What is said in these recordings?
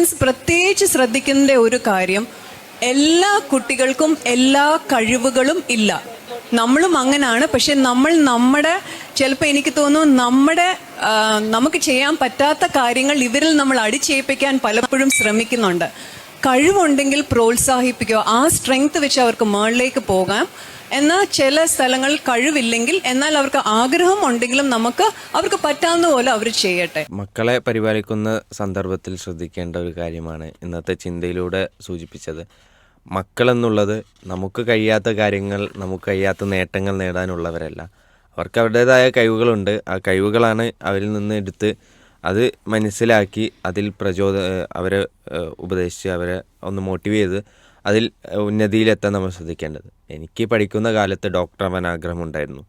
Parents പ്രത്യേകിച്ച് ശ്രദ്ധിക്കേണ്ട ഒരു കാര്യം എല്ലാ കുട്ടികൾക്കും എല്ലാ കഴിവുകളും ഇല്ല. നമ്മളും അങ്ങനാണ് പക്ഷെ നമ്മൾ നമ്മുടെ ചിലപ്പോൾ എനിക്ക് തോന്നുന്നു നമ്മുടെ നമുക്ക് ചെയ്യാൻ പറ്റാത്ത കാര്യങ്ങൾ ഇവരിൽ നമ്മൾ അടിച്ചേൽപ്പിക്കാൻ പലപ്പോഴും ശ്രമിക്കുന്നുണ്ട്. കഴിവുണ്ടെങ്കിൽ പ്രോത്സാഹിപ്പിക്കുക. ആ സ്ട്രെങ്ത് വെച്ച് അവർക്ക് മുകളിലേക്ക് പോകാം. എന്നാൽ ചില സ്ഥലങ്ങളിൽ കഴിവില്ലെങ്കിൽ എന്നാൽ അവർക്ക് ആഗ്രഹം ഉണ്ടെങ്കിലും നമുക്ക് അവർക്ക് പറ്റാവുന്ന പോലെ അവർ ചെയ്യട്ടെ. മക്കളെ പരിപാലിക്കുന്ന സന്ദർഭത്തിൽ ശ്രദ്ധിക്കേണ്ട ഒരു കാര്യമാണ് ഇന്നത്തെ ചിന്തയിലൂടെ സൂചിപ്പിച്ചത്. മക്കളെന്നുള്ളത് നമുക്ക് കഴിയാത്ത കാര്യങ്ങൾ നമുക്ക് കഴിയാത്ത നേട്ടങ്ങൾ നേടാനുള്ളവരല്ല. അവർക്ക് അവരുടേതായ കഴിവുകളുണ്ട്. ആ കഴിവുകളാണ് അവരിൽ നിന്ന് എടുത്ത് അത് മനസ്സിലാക്കി അതിൽ പ്രചോദ അവരെ ഉപദേശിച്ച് അവരെ ഒന്ന് മോട്ടിവേറ്റ് ചെയ്ത് അതിൽ ഉന്നതിയിലെത്താൻ നമ്മൾ ശ്രദ്ധിക്കേണ്ടത്. എനിക്ക് പഠിക്കുന്ന കാലത്ത് ഡോക്ടർ ആവാൻ ആഗ്രഹമുണ്ടായിരുന്നു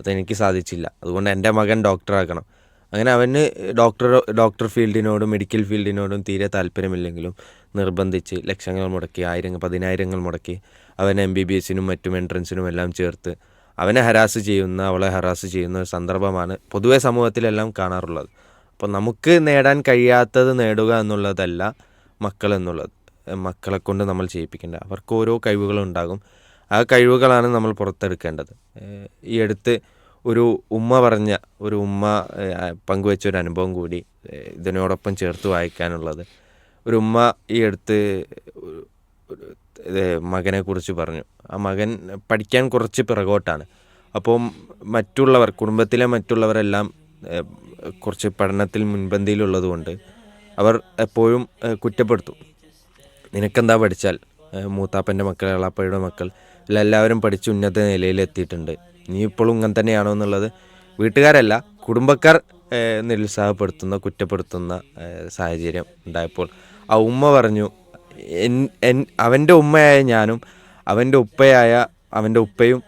അതെനിക്ക് സാധിച്ചില്ല. അതുകൊണ്ട് എന്റെ മകൻ ഡോക്ടറാകണം. അങ്ങനെ അവന് ഡോക്ടർ ഡോക്ടർ ഫീൽഡിനോടും മെഡിക്കൽ ഫീൽഡിനോടും തീരെ താല്പര്യമില്ലെങ്കിലും നിർബന്ധിച്ച് ലക്ഷങ്ങൾ മുടക്കി ആയിരങ്ങൾ പതിനായിരങ്ങൾ മുടക്കി അവൻ എം ബി ബി എസിനും മറ്റും എൻട്രൻസിനും എല്ലാം ചേർത്ത് അവനെ ഹരാസ് ചെയ്യുന്ന അവളെ ഹരാസ് ചെയ്യുന്ന ഒരു സന്ദർഭമാണ് പൊതുവെ സമൂഹത്തിലെല്ലാം കാണാറുള്ളത്. അപ്പോൾ നമുക്ക് നേടാൻ കഴിയാത്തത് നേടുക എന്നുള്ളതല്ല മക്കൾ എന്നുള്ളത്. മക്കളെ കൊണ്ട് നമ്മൾ ചെയ്യിപ്പിക്കേണ്ടത് അവർക്ക് ഓരോ കഴിവുകളുണ്ടാകും ആ കഴിവുകളാണ് നമ്മൾ പുറത്തെടുക്കേണ്ടത്. ഈ അടുത്ത് ഒരു ഉമ്മ പറഞ്ഞ ഒരു ഉമ്മ പങ്കുവെച്ച ഒരു അനുഭവം കൂടി ഇതിനോടൊപ്പം ചേർത്ത് വായിക്കാനുള്ളത്. ഒരു ഉമ്മ ഈ അടുത്ത് മകനെ കുറിച്ച് പറഞ്ഞു. ആ മകൻ പഠിക്കാൻ കുറച്ച് പിറകോട്ടാണ്. അപ്പോൾ മറ്റുള്ളവർ കുടുംബത്തിലെ മറ്റുള്ളവരെല്ലാം കുറച്ച് പഠനത്തിൽ മുൻപന്തിയിലുള്ളതുകൊണ്ട് അവർ എപ്പോഴും കുറ്റപ്പെടുത്തും. നിനക്കെന്താ പഠിച്ചാൽ? മൂത്താപ്പന്റെ മക്കൾ എളാപ്പയുടെ മക്കൾ എല്ലാവരും പഠിച്ച് ഉന്നത നിലയിൽ എത്തിയിട്ടുണ്ട്. നീ ഇപ്പോഴും ഇങ്ങനെ തന്നെയാണോ എന്നുള്ളത് വീട്ടുകാരല്ല കുടുംബക്കാർ നിരുത്സാഹപ്പെടുത്തുന്ന കുറ്റപ്പെടുത്തുന്ന സാഹചര്യം ഉണ്ടായപ്പോൾ ആ ഉമ്മ പറഞ്ഞു എൻ അവന്റെ ഉമ്മയായ ഞാനും അവന്റെ ഉപ്പയായ അവന്റെ ഉപ്പയും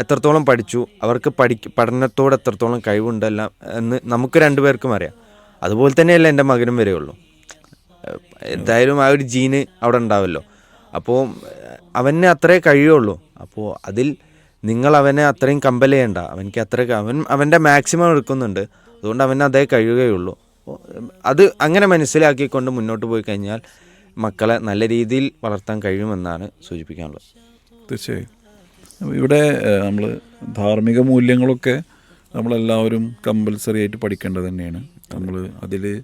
എത്രത്തോളം പഠിച്ചു അവർക്ക് പഠി പഠനത്തോട് എത്രത്തോളം കഴിവുണ്ടല്ല എന്ന് നമുക്ക് രണ്ടുപേർക്കും അറിയാം. അതുപോലെ തന്നെയല്ല എന്റെ മകനും വരെയുള്ളൂ. എന്തായാലും ആ ഒരു ജീന് അവിടെ ഉണ്ടാവല്ലോ. അപ്പോൾ അവന് അത്രേ കഴിയുള്ളൂ. അപ്പോൾ അതിൽ നിങ്ങൾ അവനെ അത്രയും കമ്പൽ ചെയ്യണ്ട. അവനക്ക് അത്ര അവൻ അവന്റെ മാക്സിമം എടുക്കുന്നുണ്ട്. അതുകൊണ്ട് അവന് അതേ കഴിയുകയുള്ളൂ. അത് അങ്ങനെ മനസ്സിലാക്കിക്കൊണ്ട് മുന്നോട്ട് പോയി കഴിഞ്ഞാൽ മക്കളെ നല്ല രീതിയിൽ വളർത്താൻ കഴിയുമെന്നാണ് സൂചിപ്പിക്കാനുള്ളത്. തീർച്ചയായും. ഇവിടെ നമ്മൾ ധാർമ്മിക മൂല്യങ്ങളൊക്കെ നമ്മളെല്ലാവരും കമ്പൽസറി ആയിട്ട് പഠിക്കേണ്ടത് തന്നെയാണ്. നമ്മൾ അതിൽ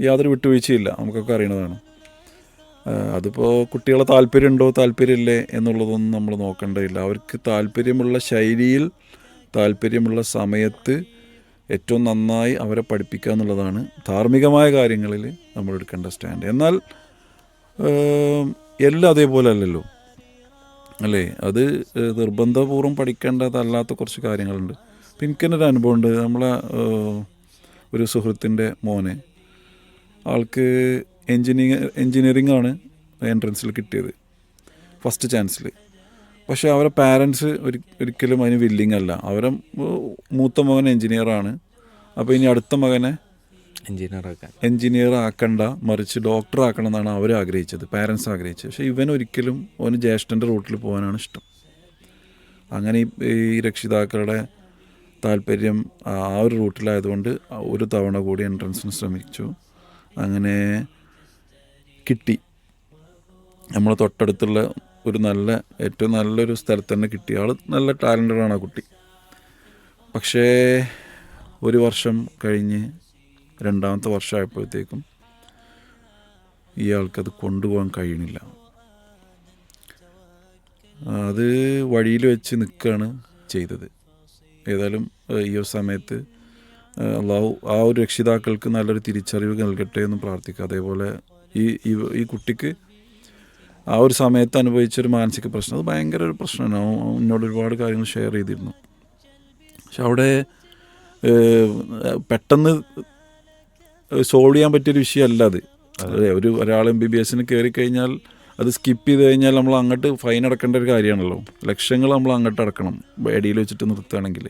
യാതൊരു വിട്ടുവീഴ്ചയില്ല. നമുക്കൊക്കെ അറിയണതാണ്. അതിപ്പോൾ കുട്ടികളെ താല്പര്യമുണ്ടോ താല്പര്യമില്ലേ എന്നുള്ളതൊന്നും നമ്മൾ നോക്കേണ്ടതില്ല. അവർക്ക് താല്പര്യമുള്ള ശൈലിയിൽ താല്പര്യമുള്ള സമയത്ത് ഏറ്റവും നന്നായി അവരെ പഠിപ്പിക്കുക എന്നുള്ളതാണ് ധാർമ്മികമായ കാര്യങ്ങളിൽ നമ്മൾ എടുക്കേണ്ട സ്റ്റാൻഡ്. എന്നാൽ എല്ലാം അതേപോലെ അല്ലല്ലോ. അല്ലേ? അത് നിർബന്ധപൂർവം പഠിക്കേണ്ടതല്ലാത്ത കുറച്ച് കാര്യങ്ങളുണ്ട്. അപ്പം എനിക്കെന്നൊരു അനുഭവമുണ്ട് നമ്മളെ ഒരു സുഹൃത്തിന്റെ മോനെ. ആൾക്ക് എൻജിനീയർ എൻജിനീയറിംഗ് ആണ് എൻട്രൻസിൽ കിട്ടിയത്. ഫസ്റ്റ് ചാൻസിൽ പക്ഷേ അവരെ പാരൻസ് ഒരു ഒരിക്കലും അതിന് വില്ലിങ് അല്ല. അവരെ മൂത്ത മകൻ എൻജിനീയറാണ് അപ്പോൾ ഇനി അടുത്ത മകനെ എഞ്ചിനീയറാക്കാൻ എൻജിനീയർ ആക്കണ്ട മറിച്ച് ഡോക്ടർ ആക്കണം എന്നാണ് അവർ ആഗ്രഹിച്ചത് പാരൻസ് ആഗ്രഹിച്ചത്. പക്ഷേ ഇവൻ ഒരിക്കലും അവന് ജ്യേഷ്ഠന്റെ റൂട്ടിൽ പോകാനാണ് ഇഷ്ടം. അങ്ങനെ ഈ രക്ഷിതാക്കളുടെ താല്പര്യം ആ ഒരു റൂട്ടിലായതുകൊണ്ട് ഒരു തവണ കൂടി എൻട്രൻസിന് ശ്രമിച്ചു. അങ്ങനെ കിട്ടി. നമ്മൾ തൊട്ടടുത്തുള്ള ഒരു നല്ല ഏറ്റവും നല്ലൊരു സ്ഥലത്ത് തന്നെ കിട്ടി. ആൾ നല്ല ടാലന്റഡ് ആണ് ആ കുട്ടി. പക്ഷേ ഒരു വർഷം കഴിഞ്ഞ് രണ്ടാമത്തെ വർഷമായപ്പോഴത്തേക്കും ഇയാൾക്കത് കൊണ്ടുപോകാൻ കഴിയണില്ല. അത് വഴിയിൽ വെച്ച് നിൽക്കുകയാണ് ചെയ്തത്. ഏതായാലും ഈ ഒരു സമയത്ത് അള്ളാഹു ആ ഒരു രക്ഷിതാക്കൾക്ക് നല്ലൊരു തിരിച്ചറിവ് നൽകട്ടെ എന്ന് പ്രാർത്ഥിക്കുക. അതേപോലെ ഈ ഈ- കുട്ടിക്ക് ആ ഒരു സമയത്ത് അനുഭവിച്ചൊരു മാനസിക പ്രശ്നം അത് ഭയങ്കര ഒരു പ്രശ്നമാണ്. എന്നോട് ഒരുപാട് കാര്യങ്ങൾ ഷെയർ ചെയ്തിരുന്നു. പക്ഷെ അവിടെ പെട്ടെന്ന് സോൾവ് ചെയ്യാൻ പറ്റിയൊരു വിഷയമല്ല അത്. അതെ ഒരു ഒരാൾ എം ബി ബി എസിന് കയറി കഴിഞ്ഞാൽ അത് സ്കിപ്പ് ചെയ്ത് കഴിഞ്ഞാൽ നമ്മൾ അങ്ങോട്ട് ഫൈൻ അടക്കേണ്ട ഒരു കാര്യമാണല്ലോ. ലക്ഷങ്ങൾ നമ്മൾ അങ്ങോട്ട് അടക്കണം. എടിയിൽ വെച്ചിട്ട് നിർത്തുകയാണെങ്കിൽ.